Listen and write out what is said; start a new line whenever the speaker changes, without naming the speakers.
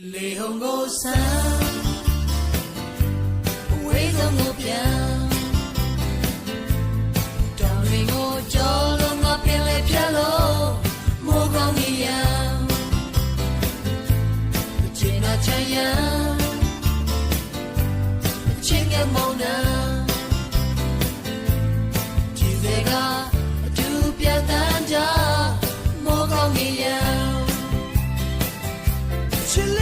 လေဟုန်ကိုဆန်းဝေးဆုံးကိုပြန်တောင်ရင်ကိုကြောလုံးငါပင်လေပြလို့မိုးကောင်းကြီးရန်ချင်နာချင်ရန်ချင်ကမောင်းနာကြည်စေကအတူပြတ်တန်းကြမိုးကောင်းကြီးရန်ချစ်လ